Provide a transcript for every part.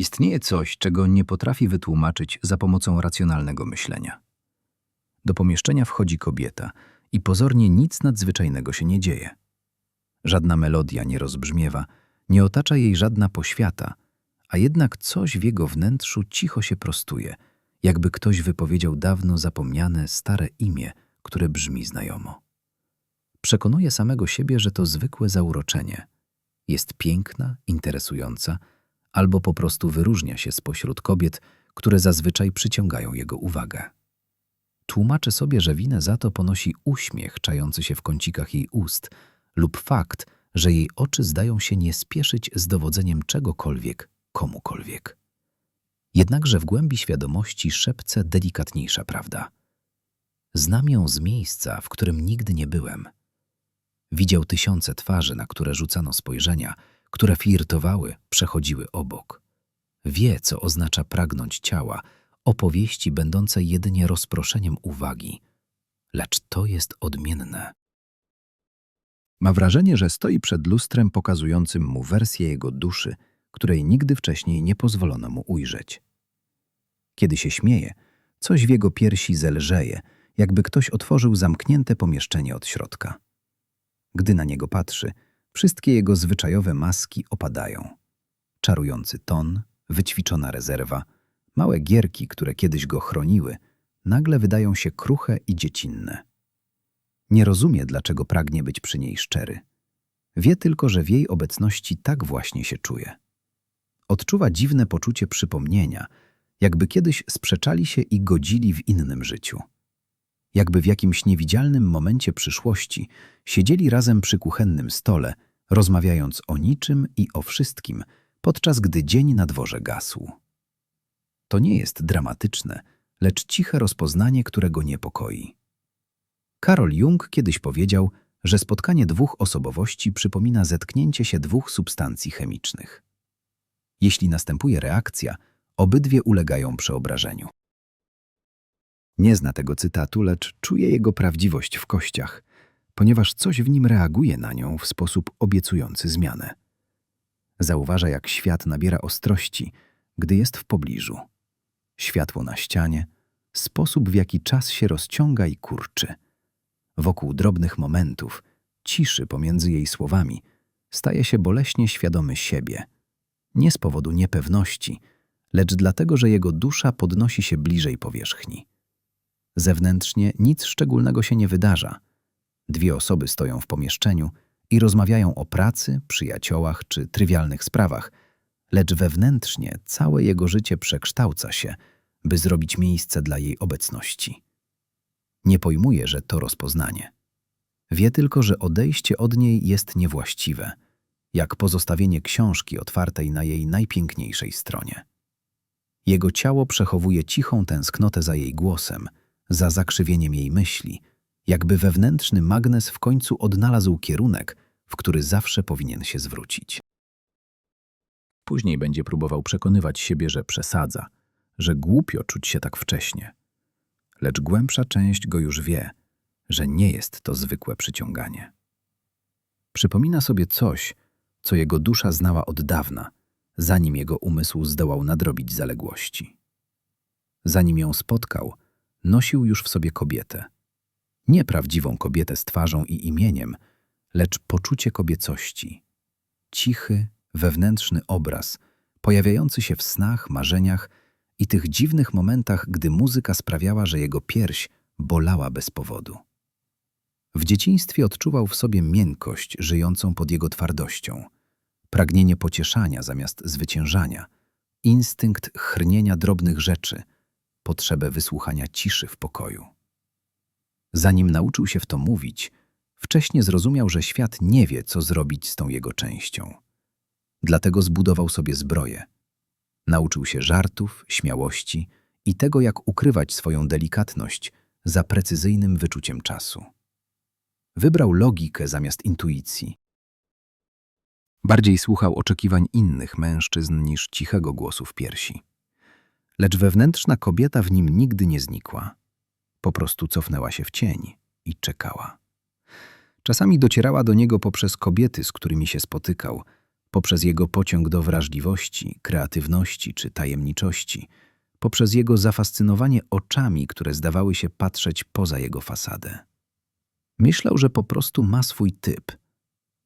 Istnieje coś, czego nie potrafi wytłumaczyć za pomocą racjonalnego myślenia. Do pomieszczenia wchodzi kobieta i pozornie nic nadzwyczajnego się nie dzieje. Żadna melodia nie rozbrzmiewa, nie otacza jej żadna poświata, a jednak coś w jego wnętrzu cicho się prostuje, jakby ktoś wypowiedział dawno zapomniane stare imię, które brzmi znajomo. Przekonuje samego siebie, że to zwykłe zauroczenie. Jest piękna, interesująca, albo po prostu wyróżnia się spośród kobiet, które zazwyczaj przyciągają jego uwagę. Tłumaczy sobie, że winę za to ponosi uśmiech czający się w kącikach jej ust lub fakt, że jej oczy zdają się nie spieszyć z dowodzeniem czegokolwiek komukolwiek. Jednakże w głębi świadomości szepce delikatniejsza prawda. Znam ją z miejsca, w którym nigdy nie byłem. Widział tysiące twarzy, na które rzucano spojrzenia, które flirtowały, przechodziły obok. Wie, co oznacza pragnąć ciała, opowieści będące jedynie rozproszeniem uwagi. Lecz to jest odmienne. Ma wrażenie, że stoi przed lustrem pokazującym mu wersję jego duszy, której nigdy wcześniej nie pozwolono mu ujrzeć. Kiedy się śmieje, coś w jego piersi zelżeje, jakby ktoś otworzył zamknięte pomieszczenie od środka. Gdy na niego patrzy, wszystkie jego zwyczajowe maski opadają. Czarujący ton, wyćwiczona rezerwa, małe gierki, które kiedyś go chroniły, nagle wydają się kruche i dziecinne. Nie rozumie, dlaczego pragnie być przy niej szczery. Wie tylko, że w jej obecności tak właśnie się czuje. Odczuwa dziwne poczucie przypomnienia, jakby kiedyś sprzeczali się i godzili w innym życiu. Jakby w jakimś niewidzialnym momencie przyszłości siedzieli razem przy kuchennym stole, rozmawiając o niczym i o wszystkim, podczas gdy dzień na dworze gasł. To nie jest dramatyczne, lecz ciche rozpoznanie, które go niepokoi. Karol Jung kiedyś powiedział, że spotkanie dwóch osobowości przypomina zetknięcie się dwóch substancji chemicznych. Jeśli następuje reakcja, obydwie ulegają przeobrażeniu. Nie zna tego cytatu, lecz czuje jego prawdziwość w kościach, ponieważ coś w nim reaguje na nią w sposób obiecujący zmianę. Zauważa, jak świat nabiera ostrości, gdy jest w pobliżu. Światło na ścianie, sposób, w jaki czas się rozciąga i kurczy. Wokół drobnych momentów, ciszy pomiędzy jej słowami, staje się boleśnie świadomy siebie. Nie z powodu niepewności, lecz dlatego, że jego dusza podnosi się bliżej powierzchni. Zewnętrznie nic szczególnego się nie wydarza. Dwie osoby stoją w pomieszczeniu i rozmawiają o pracy, przyjaciołach czy trywialnych sprawach, lecz wewnętrznie całe jego życie przekształca się, by zrobić miejsce dla jej obecności. Nie pojmuje, że to rozpoznanie. Wie tylko, że odejście od niej jest niewłaściwe, jak pozostawienie książki otwartej na jej najpiękniejszej stronie. Jego ciało przechowuje cichą tęsknotę za jej głosem, za zakrzywieniem jej myśli, jakby wewnętrzny magnes w końcu odnalazł kierunek, w który zawsze powinien się zwrócić. Później będzie próbował przekonywać siebie, że przesadza, że głupio czuć się tak wcześnie. Lecz głębsza część go już wie, że nie jest to zwykłe przyciąganie. Przypomina sobie coś, co jego dusza znała od dawna, zanim jego umysł zdołał nadrobić zaległości. Zanim ją spotkał, nosił już w sobie kobietę. Nie prawdziwą kobietę z twarzą i imieniem, lecz poczucie kobiecości. Cichy, wewnętrzny obraz, pojawiający się w snach, marzeniach i tych dziwnych momentach, gdy muzyka sprawiała, że jego pierś bolała bez powodu. W dzieciństwie odczuwał w sobie miękkość żyjącą pod jego twardością, pragnienie pocieszania zamiast zwyciężania, instynkt chrnienia drobnych rzeczy, potrzebę wysłuchania ciszy w pokoju. Zanim nauczył się w to mówić, wcześniej zrozumiał, że świat nie wie, co zrobić z tą jego częścią. Dlatego zbudował sobie zbroję. Nauczył się żartów, śmiałości i tego, jak ukrywać swoją delikatność za precyzyjnym wyczuciem czasu. Wybrał logikę zamiast intuicji. Bardziej słuchał oczekiwań innych mężczyzn niż cichego głosu w piersi. Lecz wewnętrzna kobieta w nim nigdy nie znikła. Po prostu cofnęła się w cień i czekała. Czasami docierała do niego poprzez kobiety, z którymi się spotykał, poprzez jego pociąg do wrażliwości, kreatywności czy tajemniczości, poprzez jego zafascynowanie oczami, które zdawały się patrzeć poza jego fasadę. Myślał, że po prostu ma swój typ.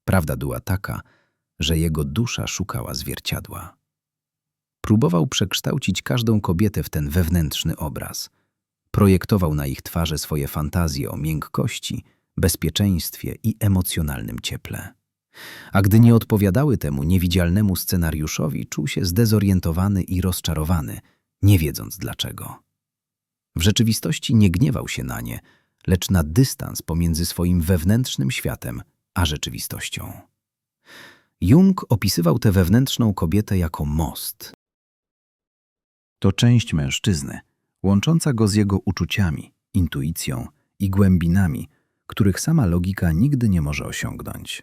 Prawda była taka, że jego dusza szukała zwierciadła. Próbował przekształcić każdą kobietę w ten wewnętrzny obraz. Projektował na ich twarze swoje fantazje o miękkości, bezpieczeństwie i emocjonalnym cieple. A gdy nie odpowiadały temu niewidzialnemu scenariuszowi, czuł się zdezorientowany i rozczarowany, nie wiedząc dlaczego. W rzeczywistości nie gniewał się na nie, lecz na dystans pomiędzy swoim wewnętrznym światem a rzeczywistością. Jung opisywał tę wewnętrzną kobietę jako most. To część mężczyzny, łącząca go z jego uczuciami, intuicją i głębinami, których sama logika nigdy nie może osiągnąć.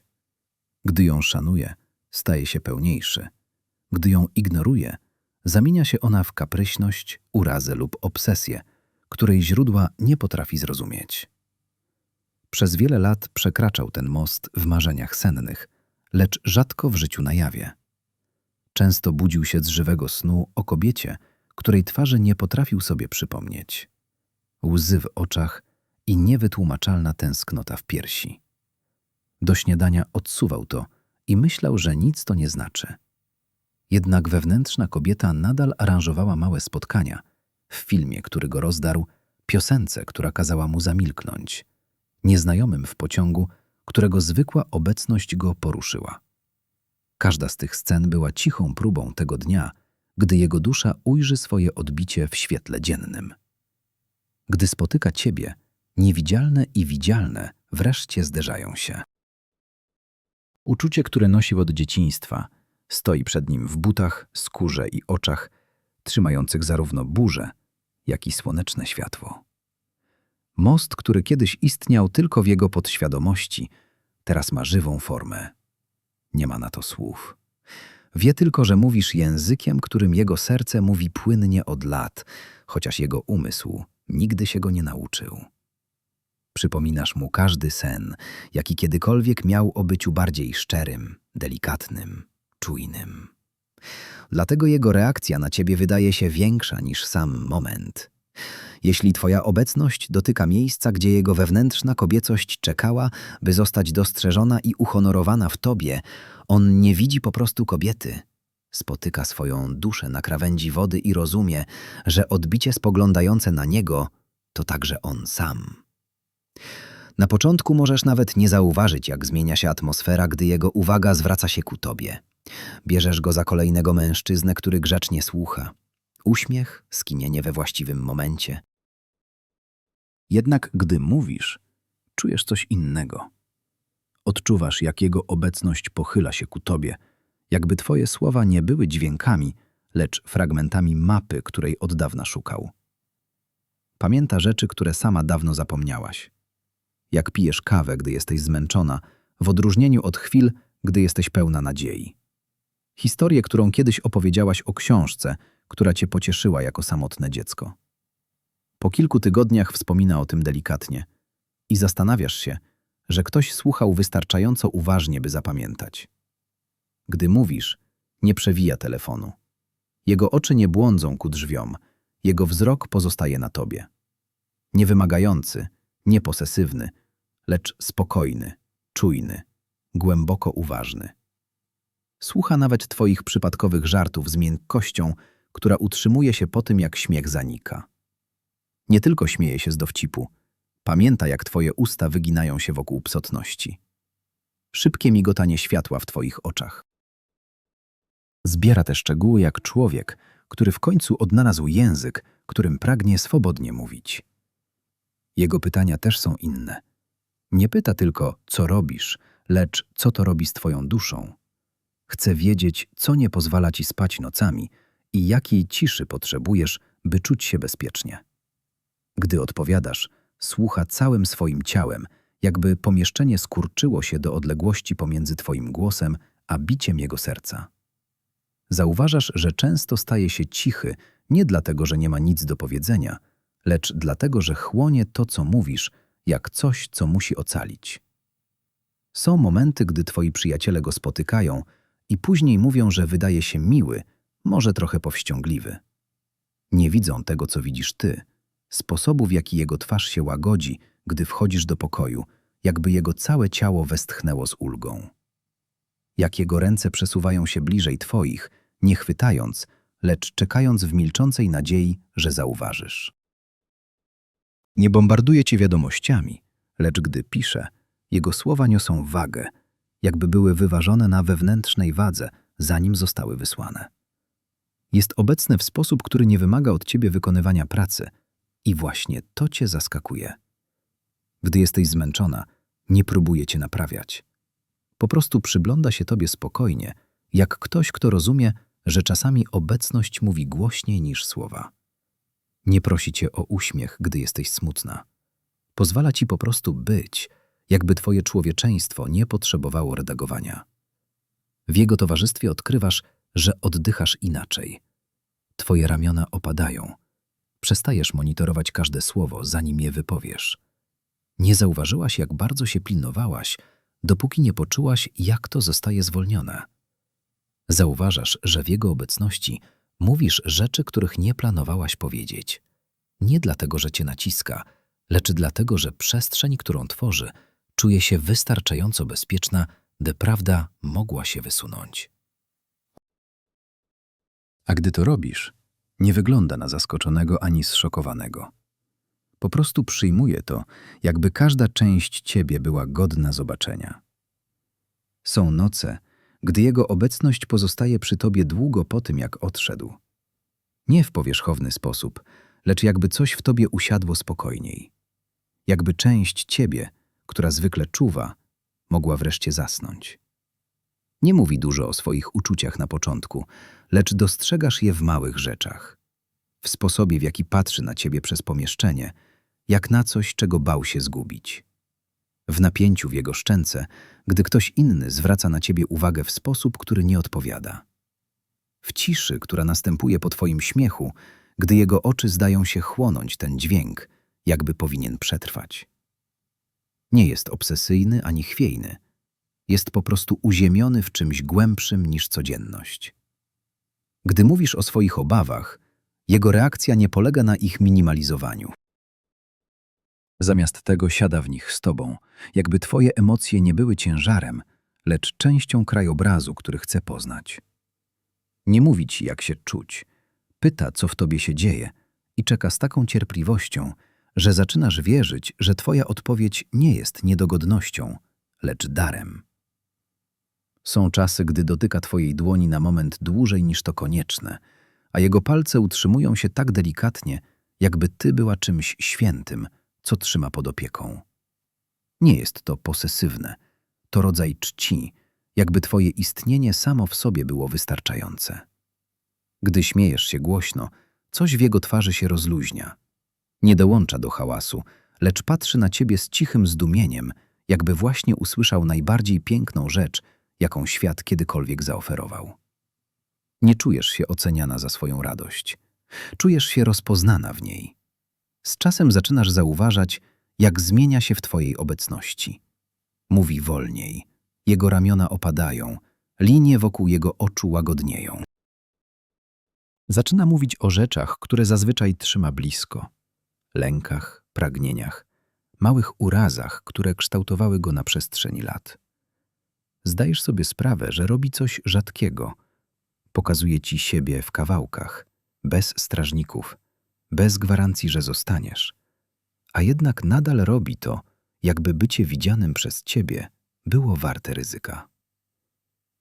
Gdy ją szanuje, staje się pełniejszy. Gdy ją ignoruje, zamienia się ona w kapryśność, urazę lub obsesję, której źródła nie potrafi zrozumieć. Przez wiele lat przekraczał ten most w marzeniach sennych, lecz rzadko w życiu na jawie. Często budził się z żywego snu o kobiecie, której twarzy nie potrafił sobie przypomnieć. Łzy w oczach i niewytłumaczalna tęsknota w piersi. Do śniadania odsuwał to i myślał, że nic to nie znaczy. Jednak wewnętrzna kobieta nadal aranżowała małe spotkania w filmie, który go rozdarł, piosence, która kazała mu zamilknąć, nieznajomym w pociągu, którego zwykła obecność go poruszyła. Każda z tych scen była cichą próbą tego dnia, gdy jego dusza ujrzy swoje odbicie w świetle dziennym. Gdy spotyka ciebie, niewidzialne i widzialne wreszcie zderzają się. Uczucie, które nosił od dzieciństwa, stoi przed nim w butach, skórze i oczach, trzymających zarówno burzę, jak i słoneczne światło. Most, który kiedyś istniał tylko w jego podświadomości, teraz ma żywą formę. Nie ma na to słów. Wie tylko, że mówisz językiem, którym jego serce mówi płynnie od lat, chociaż jego umysł nigdy się go nie nauczył. Przypominasz mu każdy sen, jaki kiedykolwiek miał o byciu bardziej szczerym, delikatnym, czujnym. Dlatego jego reakcja na ciebie wydaje się większa niż sam moment. Jeśli twoja obecność dotyka miejsca, gdzie jego wewnętrzna kobiecość czekała, by zostać dostrzeżona i uhonorowana w tobie, on nie widzi po prostu kobiety. Spotyka swoją duszę na krawędzi wody i rozumie, że odbicie spoglądające na niego to także on sam. Na początku możesz nawet nie zauważyć, jak zmienia się atmosfera, gdy jego uwaga zwraca się ku tobie. Bierzesz go za kolejnego mężczyznę, który grzecznie słucha. Uśmiech, skinienie we właściwym momencie. Jednak gdy mówisz, czujesz coś innego. Odczuwasz, jak jego obecność pochyla się ku tobie, jakby twoje słowa nie były dźwiękami, lecz fragmentami mapy, której od dawna szukał. Pamięta rzeczy, które sama dawno zapomniałaś. Jak pijesz kawę, gdy jesteś zmęczona, w odróżnieniu od chwil, gdy jesteś pełna nadziei. Historię, którą kiedyś opowiedziałaś o książce, która cię pocieszyła jako samotne dziecko. Po kilku tygodniach wspomina o tym delikatnie i zastanawiasz się, że ktoś słuchał wystarczająco uważnie, by zapamiętać. Gdy mówisz, nie przewija telefonu. Jego oczy nie błądzą ku drzwiom, jego wzrok pozostaje na tobie. Niewymagający, nieposesywny, lecz spokojny, czujny, głęboko uważny. Słucha nawet twoich przypadkowych żartów z miękkością, która utrzymuje się po tym, jak śmiech zanika. Nie tylko śmieje się z dowcipu, pamięta, jak twoje usta wyginają się wokół psotności. Szybkie migotanie światła w twoich oczach. Zbiera te szczegóły jak człowiek, który w końcu odnalazł język, którym pragnie swobodnie mówić. Jego pytania też są inne. Nie pyta tylko, co robisz, lecz co to robi z twoją duszą. Chce wiedzieć, co nie pozwala ci spać nocami i jakiej ciszy potrzebujesz, by czuć się bezpiecznie. Gdy odpowiadasz, słucha całym swoim ciałem, jakby pomieszczenie skurczyło się do odległości pomiędzy twoim głosem a biciem jego serca. Zauważasz, że często staje się cichy nie dlatego, że nie ma nic do powiedzenia, lecz dlatego, że chłonie to, co mówisz, jak coś, co musi ocalić. Są momenty, gdy twoi przyjaciele go spotykają i później mówią, że wydaje się miły, może trochę powściągliwy. Nie widzą tego, co widzisz ty, sposobu, w jaki jego twarz się łagodzi, gdy wchodzisz do pokoju, jakby jego całe ciało westchnęło z ulgą. Jak jego ręce przesuwają się bliżej twoich, nie chwytając, lecz czekając w milczącej nadziei, że zauważysz. Nie bombarduje cię wiadomościami, lecz gdy pisze, jego słowa niosą wagę, jakby były wyważone na wewnętrznej wadze, zanim zostały wysłane. Jest obecny w sposób, który nie wymaga od ciebie wykonywania pracy i właśnie to cię zaskakuje. Gdy jesteś zmęczona, nie próbuje cię naprawiać. Po prostu przygląda się tobie spokojnie, jak ktoś, kto rozumie, że czasami obecność mówi głośniej niż słowa. Nie prosi cię o uśmiech, gdy jesteś smutna. Pozwala ci po prostu być, jakby twoje człowieczeństwo nie potrzebowało redagowania. W jego towarzystwie odkrywasz, że oddychasz inaczej. Twoje ramiona opadają. Przestajesz monitorować każde słowo, zanim je wypowiesz. Nie zauważyłaś, jak bardzo się pilnowałaś, dopóki nie poczułaś, jak to zostaje zwolnione. Zauważasz, że w jego obecności mówisz rzeczy, których nie planowałaś powiedzieć. Nie dlatego, że cię naciska, lecz dlatego, że przestrzeń, którą tworzy, czuje się wystarczająco bezpieczna, by prawda mogła się wysunąć. A gdy to robisz, nie wygląda na zaskoczonego ani zszokowanego. Po prostu przyjmuje to, jakby każda część ciebie była godna zobaczenia. Są noce, gdy jego obecność pozostaje przy tobie długo po tym, jak odszedł. Nie w powierzchowny sposób, lecz jakby coś w tobie usiadło spokojniej. Jakby część ciebie, która zwykle czuwa, mogła wreszcie zasnąć. Nie mówi dużo o swoich uczuciach na początku, lecz dostrzegasz je w małych rzeczach. W sposobie, w jaki patrzy na ciebie przez pomieszczenie, jak na coś, czego bał się zgubić. W napięciu w jego szczęce, gdy ktoś inny zwraca na ciebie uwagę w sposób, który nie odpowiada. W ciszy, która następuje po twoim śmiechu, gdy jego oczy zdają się chłonąć ten dźwięk, jakby powinien przetrwać. Nie jest obsesyjny ani chwiejny. Jest po prostu uziemiony w czymś głębszym niż codzienność. Gdy mówisz o swoich obawach, jego reakcja nie polega na ich minimalizowaniu. Zamiast tego siada w nich z tobą, jakby twoje emocje nie były ciężarem, lecz częścią krajobrazu, który chce poznać. Nie mówi ci, jak się czuć. Pyta, co w tobie się dzieje i czeka z taką cierpliwością, że zaczynasz wierzyć, że twoja odpowiedź nie jest niedogodnością, lecz darem. Są czasy, gdy dotyka twojej dłoni na moment dłużej niż to konieczne, a jego palce utrzymują się tak delikatnie, jakby ty była czymś świętym, co trzyma pod opieką. Nie jest to posesywne, to rodzaj czci, jakby twoje istnienie samo w sobie było wystarczające. Gdy śmiejesz się głośno, coś w jego twarzy się rozluźnia. Nie dołącza do hałasu, lecz patrzy na ciebie z cichym zdumieniem, jakby właśnie usłyszał najbardziej piękną rzecz, jaką świat kiedykolwiek zaoferował. Nie czujesz się oceniana za swoją radość. Czujesz się rozpoznana w niej. Z czasem zaczynasz zauważać, jak zmienia się w twojej obecności. Mówi wolniej, jego ramiona opadają, linie wokół jego oczu łagodnieją. Zaczyna mówić o rzeczach, które zazwyczaj trzyma blisko lękach, pragnieniach, małych urazach, które kształtowały go na przestrzeni lat. Zdajesz sobie sprawę, że robi coś rzadkiego. Pokazuje ci siebie w kawałkach, bez strażników, bez gwarancji, że zostaniesz. A jednak nadal robi to, jakby bycie widzianym przez ciebie było warte ryzyka.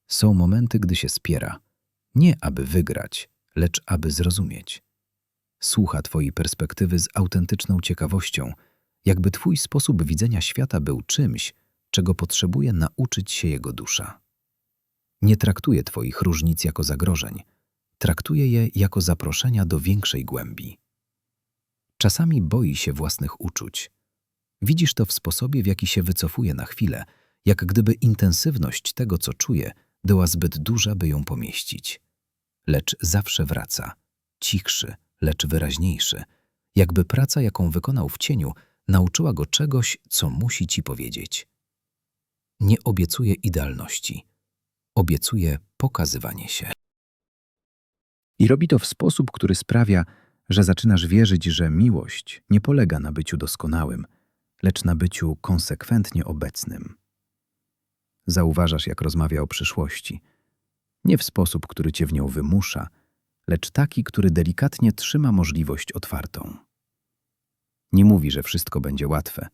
Są momenty, gdy się spiera, nie aby wygrać, lecz aby zrozumieć. Słucha twojej perspektywy z autentyczną ciekawością, jakby twój sposób widzenia świata był czymś, czego potrzebuje nauczyć się jego dusza. Nie traktuje twoich różnic jako zagrożeń, traktuje je jako zaproszenia do większej głębi. Czasami boi się własnych uczuć. Widzisz to w sposobie, w jaki się wycofuje na chwilę, jak gdyby intensywność tego, co czuje, była zbyt duża, by ją pomieścić. Lecz zawsze wraca, cichszy, lecz wyraźniejszy, jakby praca, jaką wykonał w cieniu, nauczyła go czegoś, co musi ci powiedzieć. Nie obiecuje idealności. obiecuje pokazywanie się. I robi to w sposób, który sprawia, że zaczynasz wierzyć, że miłość nie polega na byciu doskonałym, lecz na byciu konsekwentnie obecnym. Zauważasz, jak rozmawia o przyszłości. Nie w sposób, który cię w nią wymusza, lecz taki, który delikatnie trzyma możliwość otwartą. Nie mówi, że wszystko będzie łatwe.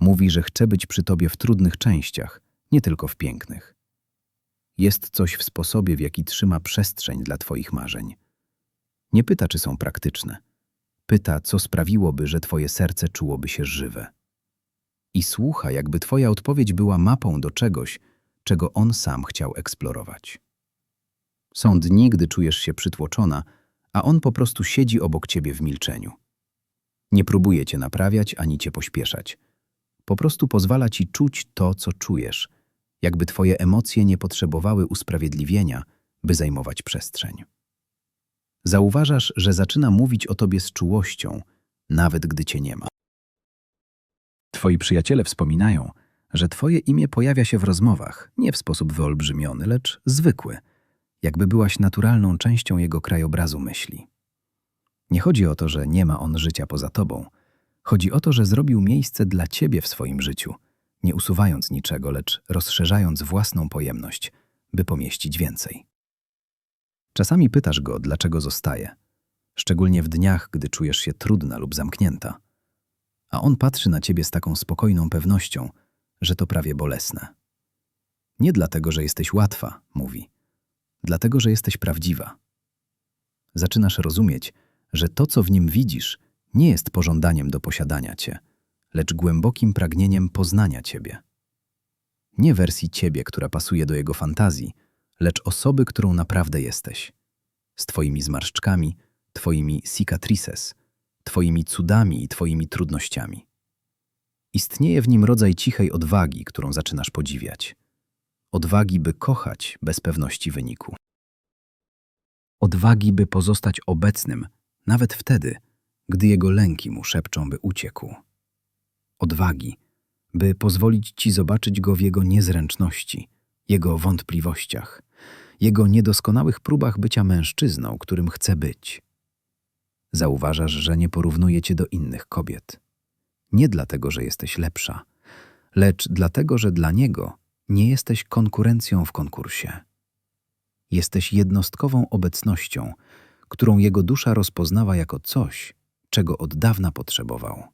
Mówi, że chce być przy tobie w trudnych częściach, nie tylko w pięknych. Jest coś w sposobie, w jaki trzyma przestrzeń dla twoich marzeń. Nie pyta, czy są praktyczne. Pyta, co sprawiłoby, że twoje serce czułoby się żywe. I słucha, jakby twoja odpowiedź była mapą do czegoś, czego on sam chciał eksplorować. Są dni, gdy czujesz się przytłoczona, a on po prostu siedzi obok ciebie w milczeniu. Nie próbuje cię naprawiać ani cię pośpieszać. Po prostu pozwala ci czuć to, co czujesz, jakby twoje emocje nie potrzebowały usprawiedliwienia, by zajmować przestrzeń. Zauważasz, że zaczyna mówić o tobie z czułością, nawet gdy cię nie ma. Twoi przyjaciele wspominają, że twoje imię pojawia się w rozmowach nie w sposób wyolbrzymiony, lecz zwykły, jakby byłaś naturalną częścią jego krajobrazu myśli. Nie chodzi o to, że nie ma on życia poza tobą. Chodzi o to, że zrobił miejsce dla ciebie w swoim życiu, nie usuwając niczego, lecz rozszerzając własną pojemność, by pomieścić więcej. Czasami pytasz go, dlaczego zostaje, szczególnie w dniach, gdy czujesz się trudna lub zamknięta. A on patrzy na ciebie z taką spokojną pewnością, że to prawie bolesne. Nie dlatego, że jesteś łatwa, mówi, dlatego, że jesteś prawdziwa. Zaczynasz rozumieć, że to, co w nim widzisz, nie jest pożądaniem do posiadania cię, lecz głębokim pragnieniem poznania ciebie. Nie wersji ciebie, która pasuje do jego fantazji, lecz osoby, którą naprawdę jesteś. Z twoimi zmarszczkami, twoimi cicatrices, twoimi cudami i twoimi trudnościami. Istnieje w nim rodzaj cichej odwagi, którą zaczynasz podziwiać. Odwagi, by kochać bez pewności wyniku. Odwagi, by pozostać obecnym, nawet wtedy, gdy jego lęki mu szepczą, by uciekł. Odwagi, by pozwolić ci zobaczyć go w jego niezręczności, jego wątpliwościach, jego niedoskonałych próbach bycia mężczyzną, którym chce być. Zauważasz, że nie porównuje cię do innych kobiet. Nie dlatego, że jesteś lepsza, lecz dlatego, że dla niego nie jesteś konkurencją w konkursie. Jesteś jednostkową obecnością, którą jego dusza rozpoznała jako coś, czego od dawna potrzebował.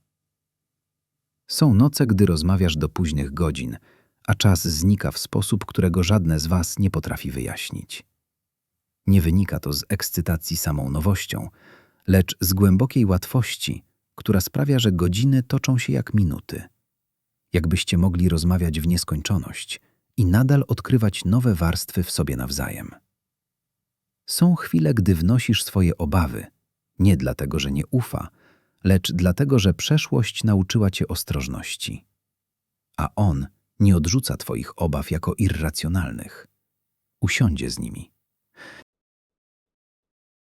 Są noce, gdy rozmawiasz do późnych godzin, a czas znika w sposób, którego żadne z was nie potrafi wyjaśnić. Nie wynika to z ekscytacji samą nowością, lecz z głębokiej łatwości, która sprawia, że godziny toczą się jak minuty. Jakbyście mogli rozmawiać w nieskończoność i nadal odkrywać nowe warstwy w sobie nawzajem. Są chwile, gdy wnosisz swoje obawy, nie dlatego, że nie ufa, lecz dlatego, że przeszłość nauczyła cię ostrożności. A on nie odrzuca twoich obaw jako irracjonalnych. Usiądzie z nimi.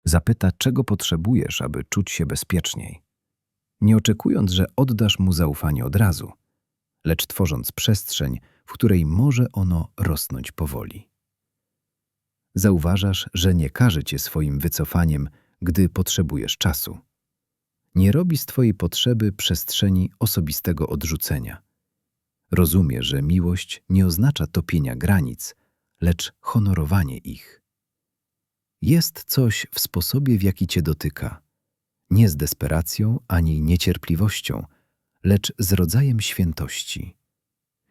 Zapyta, czego potrzebujesz, aby czuć się bezpieczniej. Nie oczekując, że oddasz mu zaufanie od razu, lecz tworząc przestrzeń, w której może ono rosnąć powoli. Zauważasz, że nie każe cię swoim wycofaniem, gdy potrzebujesz czasu. Nie robi z twojej potrzeby przestrzeni osobistego odrzucenia. Rozumie, że miłość nie oznacza topienia granic, lecz honorowanie ich. Jest coś w sposobie, w jaki cię dotyka, nie z desperacją ani niecierpliwością, lecz z rodzajem świętości.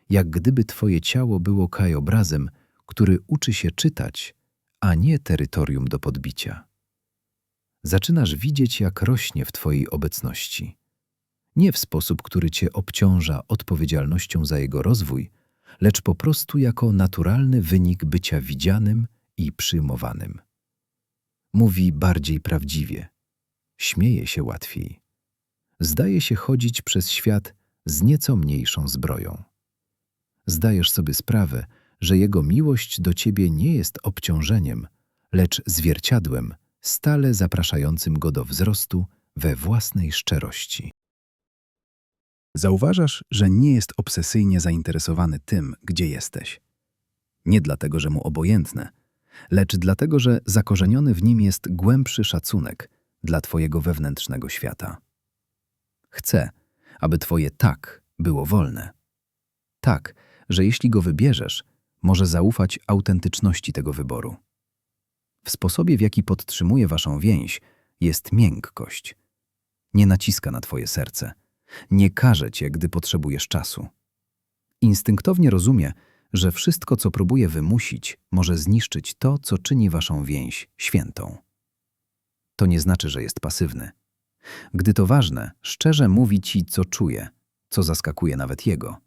Jak gdyby twoje ciało było krajobrazem, który uczy się czytać, a nie terytorium do podbicia. Zaczynasz widzieć, jak rośnie w Twojej obecności. Nie w sposób, który Cię obciąża odpowiedzialnością za jego rozwój, lecz po prostu jako naturalny wynik bycia widzianym i przyjmowanym. Mówi bardziej prawdziwie, śmieje się łatwiej. Zdaje się chodzić przez świat z nieco mniejszą zbroją. Zdajesz sobie sprawę, że Jego miłość do Ciebie nie jest obciążeniem, lecz zwierciadłem, stale zapraszającym Go do wzrostu we własnej szczerości. Zauważasz, że nie jest obsesyjnie zainteresowany tym, gdzie jesteś. Nie dlatego, że mu obojętne, lecz dlatego, że zakorzeniony w nim jest głębszy szacunek dla Twojego wewnętrznego świata. Chce, aby Twoje tak było wolne. Tak, że jeśli go wybierzesz, może zaufać autentyczności tego wyboru. W sposobie, w jaki podtrzymuje Waszą więź, jest miękkość. Nie naciska na Twoje serce, nie karze Cię, gdy potrzebujesz czasu. Instynktownie rozumie, że wszystko, co próbuje wymusić, może zniszczyć to, co czyni Waszą więź świętą. To nie znaczy, że jest pasywny. Gdy to ważne, szczerze mówi Ci, co czuje, co zaskakuje nawet jego.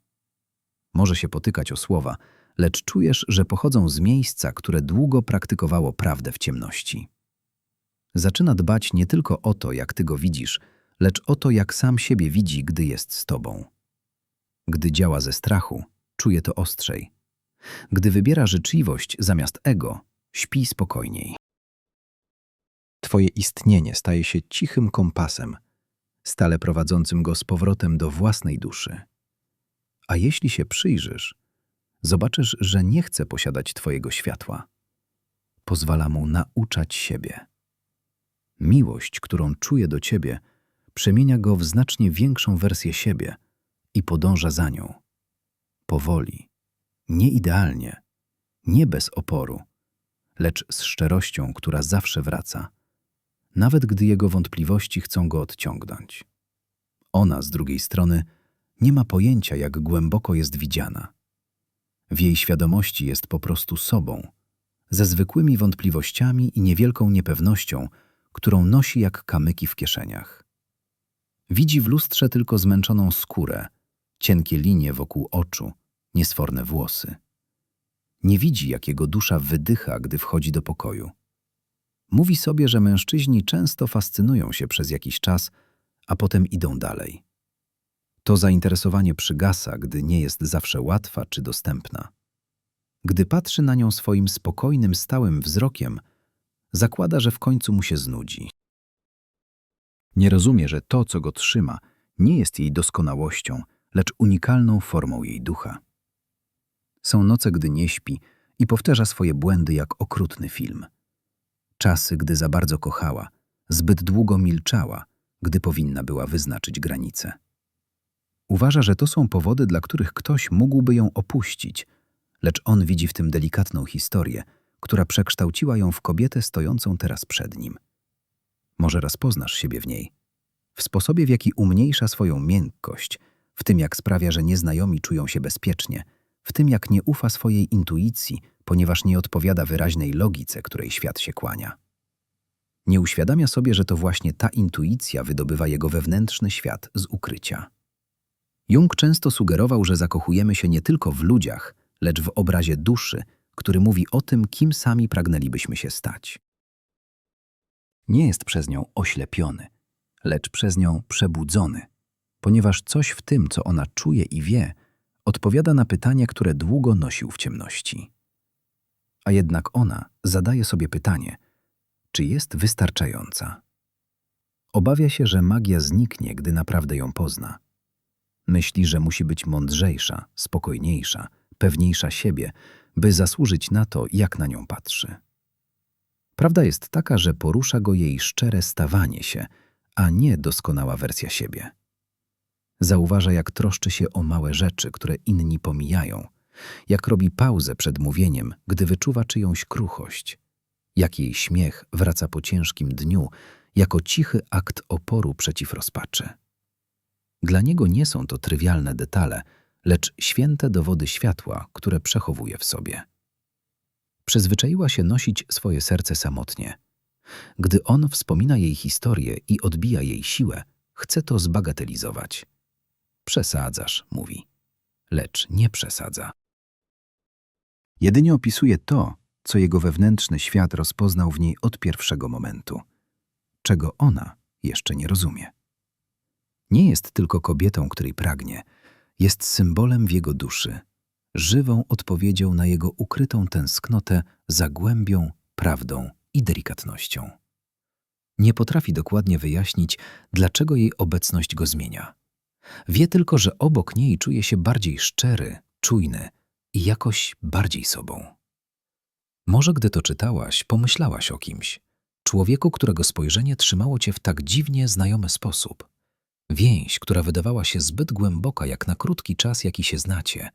Może się potykać o słowa, lecz czujesz, że pochodzą z miejsca, które długo praktykowało prawdę w ciemności. Zaczyna dbać nie tylko o to, jak ty go widzisz, lecz o to, jak sam siebie widzi, gdy jest z tobą. Gdy działa ze strachu, czuje to ostrzej. Gdy wybiera życzliwość zamiast ego, śpi spokojniej. Twoje istnienie staje się cichym kompasem, stale prowadzącym go z powrotem do własnej duszy. A jeśli się przyjrzysz, zobaczysz, że nie chce posiadać Twojego światła. Pozwala mu nauczać siebie. Miłość, którą czuje do Ciebie, przemienia go w znacznie większą wersję siebie i podąża za nią. Powoli, nie idealnie, nie bez oporu, lecz z szczerością, która zawsze wraca, nawet gdy jego wątpliwości chcą go odciągnąć. Ona, z drugiej strony, nie ma pojęcia, jak głęboko jest widziana. W jej świadomości jest po prostu sobą, ze zwykłymi wątpliwościami i niewielką niepewnością, którą nosi jak kamyki w kieszeniach. Widzi w lustrze tylko zmęczoną skórę, cienkie linie wokół oczu, niesforne włosy. Nie widzi, jak jego dusza wydycha, gdy wchodzi do pokoju. Mówi sobie, że mężczyźni często fascynują się przez jakiś czas, a potem idą dalej. To zainteresowanie przygasa, gdy nie jest zawsze łatwa czy dostępna. Gdy patrzy na nią swoim spokojnym, stałym wzrokiem, zakłada, że w końcu mu się znudzi. Nie rozumie, że to, co go trzyma, nie jest jej doskonałością, lecz unikalną formą jej ducha. Są noce, gdy nie śpi i powtarza swoje błędy jak okrutny film. Czasy, gdy za bardzo kochała, zbyt długo milczała, gdy powinna była wyznaczyć granice. Uważa, że to są powody, dla których ktoś mógłby ją opuścić, lecz on widzi w tym delikatną historię, która przekształciła ją w kobietę stojącą teraz przed nim. Może raz poznasz siebie w niej. W sposobie, w jaki umniejsza swoją miękkość, w tym, jak sprawia, że nieznajomi czują się bezpiecznie, w tym, jak nie ufa swojej intuicji, ponieważ nie odpowiada wyraźnej logice, której świat się kłania. Nie uświadamia sobie, że to właśnie ta intuicja wydobywa jego wewnętrzny świat z ukrycia. Jung często sugerował, że zakochujemy się nie tylko w ludziach, lecz w obrazie duszy, który mówi o tym, kim sami pragnęlibyśmy się stać. Nie jest przez nią oślepiony, lecz przez nią przebudzony, ponieważ coś w tym, co ona czuje i wie, odpowiada na pytanie, które długo nosił w ciemności. A jednak ona zadaje sobie pytanie, czy jest wystarczająca. Obawia się, że magia zniknie, gdy naprawdę ją pozna. Myśli, że musi być mądrzejsza, spokojniejsza, pewniejsza siebie, by zasłużyć na to, jak na nią patrzy. Prawda jest taka, że porusza go jej szczere stawanie się, a nie doskonała wersja siebie. Zauważa, jak troszczy się o małe rzeczy, które inni pomijają, jak robi pauzę przed mówieniem, gdy wyczuwa czyjąś kruchość, jak jej śmiech wraca po ciężkim dniu jako cichy akt oporu przeciw rozpaczy. Dla niego nie są to trywialne detale, lecz święte dowody światła, które przechowuje w sobie. Przyzwyczaiła się nosić swoje serce samotnie. Gdy on wspomina jej historię i odbija jej siłę, chce to zbagatelizować. Przesadzasz, mówi, lecz nie przesadza. Jedynie opisuje to, co jego wewnętrzny świat rozpoznał w niej od pierwszego momentu, czego ona jeszcze nie rozumie. Nie jest tylko kobietą, której pragnie, jest symbolem w jego duszy, żywą odpowiedzią na jego ukrytą tęsknotę za głębią, prawdą i delikatnością. Nie potrafi dokładnie wyjaśnić, dlaczego jej obecność go zmienia. Wie tylko, że obok niej czuje się bardziej szczery, czujny, i jakoś bardziej sobą. Może gdy to czytałaś, pomyślałaś o kimś, człowieku, którego spojrzenie trzymało cię w tak dziwnie znajomy sposób. Więź, która wydawała się zbyt głęboka jak na krótki czas, jaki się znacie.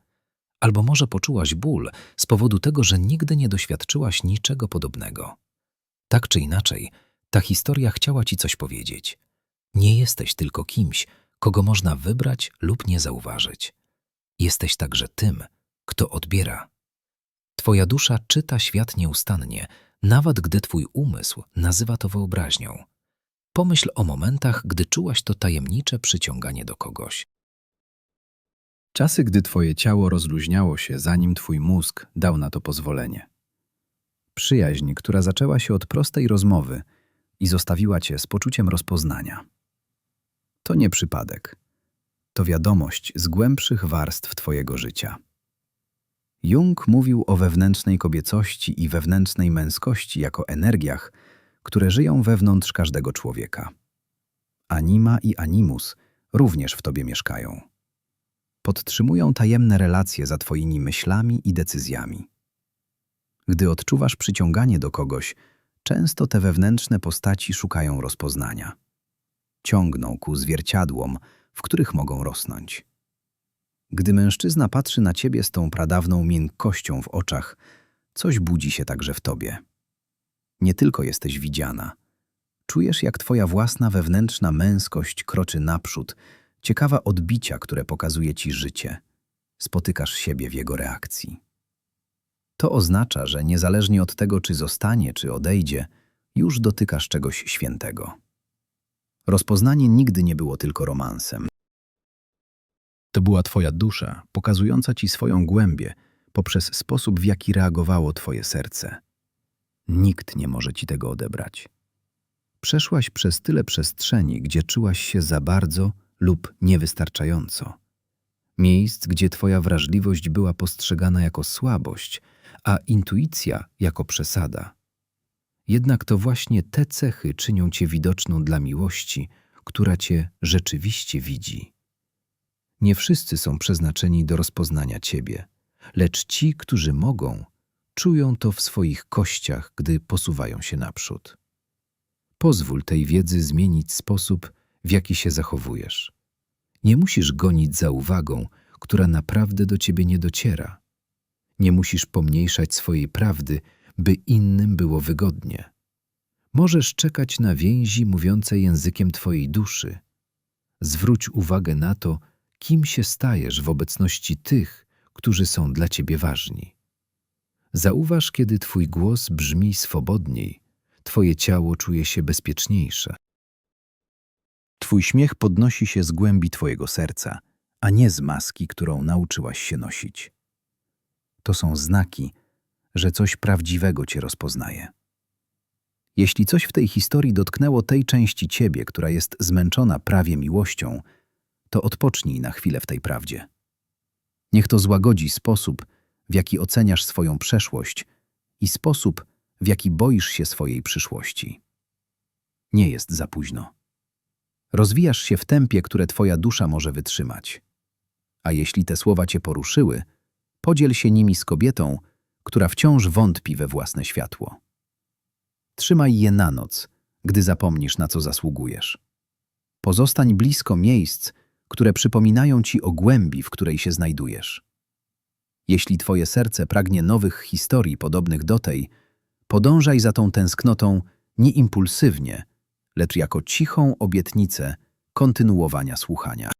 Albo może poczułaś ból z powodu tego, że nigdy nie doświadczyłaś niczego podobnego. Tak czy inaczej, ta historia chciała ci coś powiedzieć. Nie jesteś tylko kimś, kogo można wybrać lub nie zauważyć. Jesteś także tym, kto odbiera. Twoja dusza czyta świat nieustannie, nawet gdy twój umysł nazywa to wyobraźnią. Pomyśl o momentach, gdy czułaś to tajemnicze przyciąganie do kogoś. Czasy, gdy twoje ciało rozluźniało się, zanim twój mózg dał na to pozwolenie. Przyjaźń, która zaczęła się od prostej rozmowy i zostawiła cię z poczuciem rozpoznania. To nie przypadek. To wiadomość z głębszych warstw twojego życia. Jung mówił o wewnętrznej kobiecości i wewnętrznej męskości jako energiach, które żyją wewnątrz każdego człowieka. Anima i animus również w tobie mieszkają. Podtrzymują tajemne relacje za twoimi myślami i decyzjami. Gdy odczuwasz przyciąganie do kogoś, często te wewnętrzne postaci szukają rozpoznania. Ciągną ku zwierciadłom, w których mogą rosnąć. Gdy mężczyzna patrzy na ciebie z tą pradawną miękkością w oczach, coś budzi się także w tobie. Nie tylko jesteś widziana. Czujesz, jak twoja własna wewnętrzna męskość kroczy naprzód, ciekawa odbicia, które pokazuje ci życie. Spotykasz siebie w jego reakcji. To oznacza, że niezależnie od tego, czy zostanie, czy odejdzie, już dotykasz czegoś świętego. Rozpoznanie nigdy nie było tylko romansem. To była twoja dusza, pokazująca ci swoją głębię poprzez sposób, w jaki reagowało twoje serce. Nikt nie może ci tego odebrać. Przeszłaś przez tyle przestrzeni, gdzie czułaś się za bardzo lub niewystarczająco. Miejsc, gdzie twoja wrażliwość była postrzegana jako słabość, a intuicja jako przesada. Jednak to właśnie te cechy czynią cię widoczną dla miłości, która cię rzeczywiście widzi. Nie wszyscy są przeznaczeni do rozpoznania ciebie, lecz ci, którzy mogą, czują to w swoich kościach, gdy posuwają się naprzód. Pozwól tej wiedzy zmienić sposób, w jaki się zachowujesz. Nie musisz gonić za uwagą, która naprawdę do ciebie nie dociera. Nie musisz pomniejszać swojej prawdy, by innym było wygodnie. Możesz czekać na więzi mówiące językiem twojej duszy. Zwróć uwagę na to, kim się stajesz w obecności tych, którzy są dla ciebie ważni. Zauważ, kiedy twój głos brzmi swobodniej, twoje ciało czuje się bezpieczniejsze. Twój śmiech podnosi się z głębi twojego serca, a nie z maski, którą nauczyłaś się nosić. To są znaki, że coś prawdziwego cię rozpoznaje. Jeśli coś w tej historii dotknęło tej części ciebie, która jest zmęczona prawie miłością, to odpocznij na chwilę w tej prawdzie. Niech to złagodzi sposób, w jaki oceniasz swoją przeszłość i sposób, w jaki boisz się swojej przyszłości. Nie jest za późno. Rozwijasz się w tempie, które twoja dusza może wytrzymać. A jeśli te słowa cię poruszyły, podziel się nimi z kobietą, która wciąż wątpi we własne światło. Trzymaj je na noc, gdy zapomnisz, na co zasługujesz. Pozostań blisko miejsc, które przypominają ci o głębi, w której się znajdujesz. Jeśli twoje serce pragnie nowych historii podobnych do tej, podążaj za tą tęsknotą nie impulsywnie, lecz jako cichą obietnicę kontynuowania słuchania.